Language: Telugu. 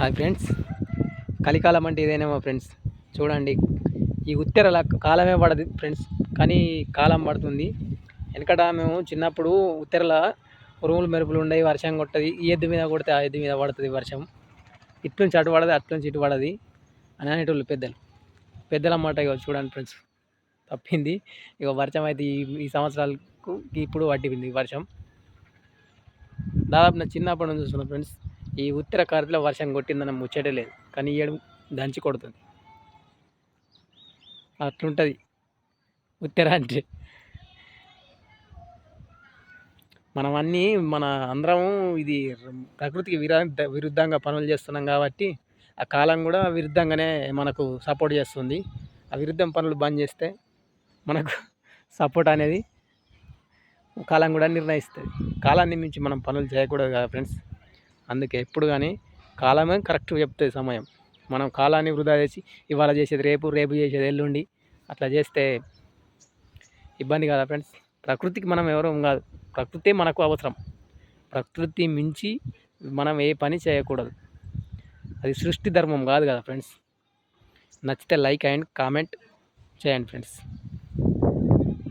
హాయ్ ఫ్రెండ్స్ కలికాలం అంటే ఇదేనేమో ఫ్రెండ్స్ చూడండి. ఈ ఉత్తెరల కాలమే పడదు ఫ్రెండ్స్ కానీ కాలం పడుతుంది. వెనకట మేము చిన్నప్పుడు ఉత్తెరల ఉరుములు మెరుపులు ఉండేవి వర్షం కొట్టది. ఈ ఎద్దు మీద కొడితే ఆ ఎద్దు మీద పడుతుంది వర్షం. ఇట్లుంచి అటు పడదు అట్లుంచి ఇటు పడది అని అనేటోళ్ళు పెద్దలు. పెద్దల మాట ఇక చూడండి ఫ్రెండ్స్ తప్పింది. ఇక వర్షం అయితే ఈ ఈ సంవత్సరాలకు ఇప్పుడు పట్టింది వర్షం. దాదాపు నా చిన్నప్పటి నుంచి చూస్తున్నాను ఫ్రెండ్స్ ఈ ఉత్తర కార్తీలో వర్షం కొట్టిందన్న ముచ్చటే లేదు కానీ ఏడు దంచి కొడుతుంది. అట్లుంటుంది. ఉత్తర అంటే. మనం అన్నీ మన అందరం ఇది ప్రకృతికి విరా విరుద్ధంగా పనులు చేస్తున్నాం కాబట్టి ఆ కాలం కూడా విరుద్ధంగానే మనకు సపోర్ట్ చేస్తుంది. ఆ విరుద్ధం పనులు బంద్ చేస్తే మనకు సపోర్ట్ అనేది కాలం కూడా నిర్ణయిస్తుంది. కాలాన్ని మించి మనం పనులు చేయకూడదు కదా ఫ్రెండ్స్. అందుకే ఎప్పుడు కానీ కాలమే కరెక్ట్ చెప్తుంది సమయం. మనం కాలాన్ని వృధా చేసి ఇవాళ చేసేది రేపు రేపు చేసేది ఎల్లుండి అట్లా చేస్తే ఇబ్బంది కదా ఫ్రెండ్స్? ప్రకృతికి మనం ఎవరు కాదు. ప్రకృతి మనకు అవసరం. ప్రకృతి మించి మనం ఏ పని చేయకూడదు. అది సృష్టి ధర్మం కాదు కదా ఫ్రెండ్స్? నచ్చితే లైక్ అండ్ కామెంట్ చేయండి ఫ్రెండ్స్.